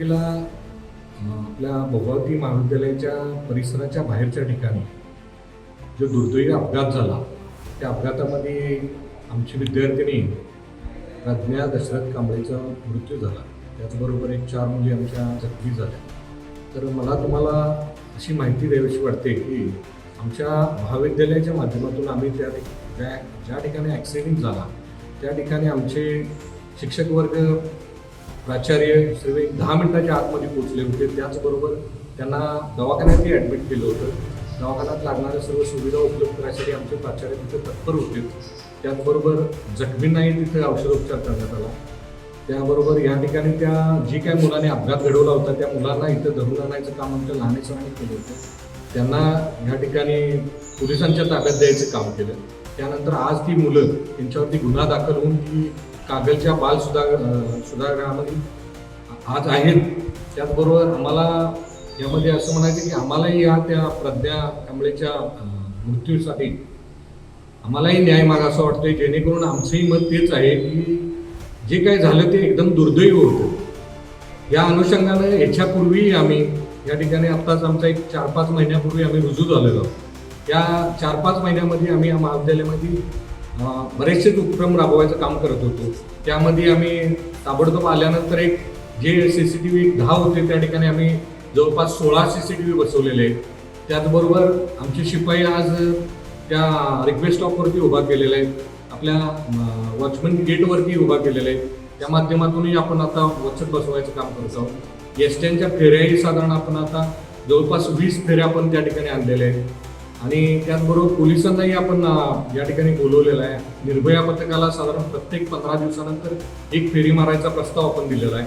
तारखेला आपल्या भगवती महाविद्यालयाच्या परिसराच्या बाहेरच्या ठिकाणी जो दुर्दैवी अपघात झाला त्या अपघातामध्ये आमची विद्यार्थिनी प्रज्ञा दशरथ कांबळेचा मृत्यू झाला. त्याचबरोबर एक चार मुली आमच्या जखमी झाल्या. तर मला तुम्हाला अशी माहिती द्यावीशी वाटते की आमच्या महाविद्यालयाच्या माध्यमातून आम्ही त्या ज्या ठिकाणी ॲक्सिडेंट झाला त्या ठिकाणी आमचे शिक्षक वर्ग प्राचार्य सर्व एक दहा मिनिटाच्या आतमध्ये पोहोचले होते. त्याचबरोबर त्यांना दवाखान्यातही ॲडमिट केलं होतं. दवाखान्यात लागणाऱ्या सर्व सुविधा उपलब्ध करण्यासाठी आमचे प्राचार्य तिथे तत्पर होते. त्याचबरोबर जखमींनाही तिथे औषधोपचार करण्यात आला. त्याबरोबर या ठिकाणी त्या जी काही मुलाने अपघात घडवला होता त्या मुलांना इथं धरून आणायचं काम आमच्या लहाने सरांनी केलं होतं. त्यांना या ठिकाणी पोलिसांच्या ताब्यात द्यायचं काम केलं. त्यानंतर आज ती मुलं त्यांच्यावरती गुन्हा दाखल होऊन ती कागलच्या बाल सुधा सुधारगृहामध्ये. आज आहेत त्याचबरोबर आम्हाला यामध्ये असं म्हणायचं की आम्हालाही या त्या प्रज्ञा कांबळेच्या मृत्यूसाठी आम्हालाही न्याय मागा असं वाटतंय. जेणेकरून आमचंही मत तेच आहे की जे काही झालं ते एकदम दुर्दैव होतं. या अनुषंगानं याच्यापूर्वीही आम्ही या ठिकाणी आत्ताच आमचा एक चार पाच महिन्यापूर्वी आम्ही रुजू झालेलो या चार पाच महिन्यामध्ये आम्ही या महाविद्यालयामध्ये बरेचसेच उपक्रम राबवायचं काम करत होतो. त्यामध्ये आम्ही ताबडतोब आल्यानंतर एक जे सी सी टी व्ही दहा होते त्या ठिकाणी आम्ही जवळपास सोळा सी सी टी व्ही बसवलेले आहेत. त्याचबरोबर आमचे शिपाई आज त्या रिक्वेस्ट स्टॉपवरती उभा केलेले आहेत आपल्या वॉचमन गेटवरती उभा केलेले आहेत त्या माध्यमातूनही आपण आता वचत बसवायचं काम करत आहोत. एस फेऱ्याही साधारण आपण आता जवळपास वीस फेऱ्या आपण त्या ठिकाणी आणलेल्या आहेत. आणि त्याचबरोबर पोलिसांनाही आपण या ठिकाणी बोलवलेलं आहे. निर्भया पथकाला साधारण प्रत्येक पंधरा दिवसानंतर एक फेरी मारायचा प्रस्ताव आपण दिलेला आहे.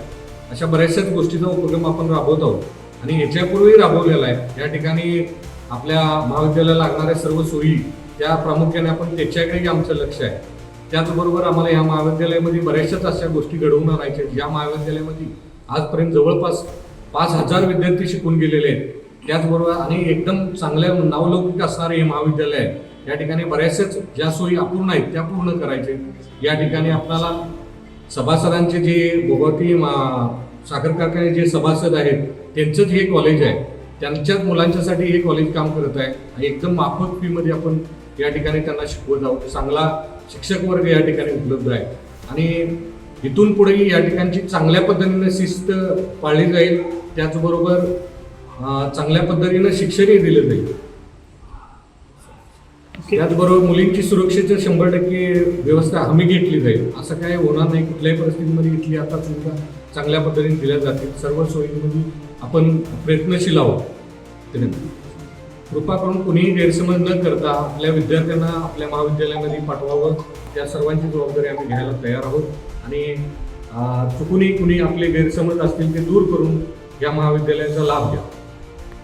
अशा बऱ्याचशाच गोष्टीचा उपक्रम आपण राबवत आहोत. आणि याच्यापूर्वी राबवलेला आहे. या ठिकाणी आपल्या महाविद्यालयाला लागणाऱ्या सर्व सोयी त्या प्रामुख्याने आपण त्याच्याकडेही आमचं लक्ष आहे. त्याचबरोबर आम्हाला या महाविद्यालयामध्ये बऱ्याचशाच अशा गोष्टी घडवून आणायच्या आहेत. या महाविद्यालयामध्ये आजपर्यंत जवळपास पाच हजार विद्यार्थी शिकून गेलेले आहेत. त्याचबरोबर आणि एकदम चांगल्या नावलौकिक असणारे हे महाविद्यालय आहे. या ठिकाणी बऱ्याचशाच ज्या सोयी अपूर्ण आहेत त्या पूर्ण करायचे. या ठिकाणी आपल्याला सभासदांचे जे भोगवती मा- साखर कारखाने जे सभासद आहेत त्यांचंच हे कॉलेज आहे. त्यांच्याच मुलांच्यासाठी हे कॉलेज काम करत आहे. आणि एकदम माफक फीमध्ये आपण या ठिकाणी त्यांना शिकवत आहोत. चांगला शिक्षक वर्ग या ठिकाणी उपलब्ध आहे. आणि इथून पुढेही या ठिकाणची चांगल्या पद्धतीने शिस्त पाळली जाईल. त्याचबरोबर चांगल्या पद्धतीनं शिक्षणही दिलं जाईल. त्याचबरोबर मुलींची सुरक्षेचं शंभर टक्के व्यवस्था हमी घेतली जाईल. असं काय होणार नाही. कुठल्याही परिस्थितीमध्ये इथली आता सुविधा चांगल्या पद्धतीने दिल्या जातील. सर्व सोयींमध्ये आपण प्रयत्नशील आहोत. कृपा करून कुणीही गैरसमज न करता आपल्या विद्यार्थ्यांना आपल्या महाविद्यालयामध्ये पाठवावं. त्या सर्वांची जबाबदारी आम्ही घ्यायला तयार आहोत. आणि चुकूनही कुणी आपले गैरसमज असतील ते दूर करून या महाविद्यालयाचा लाभ घ्या.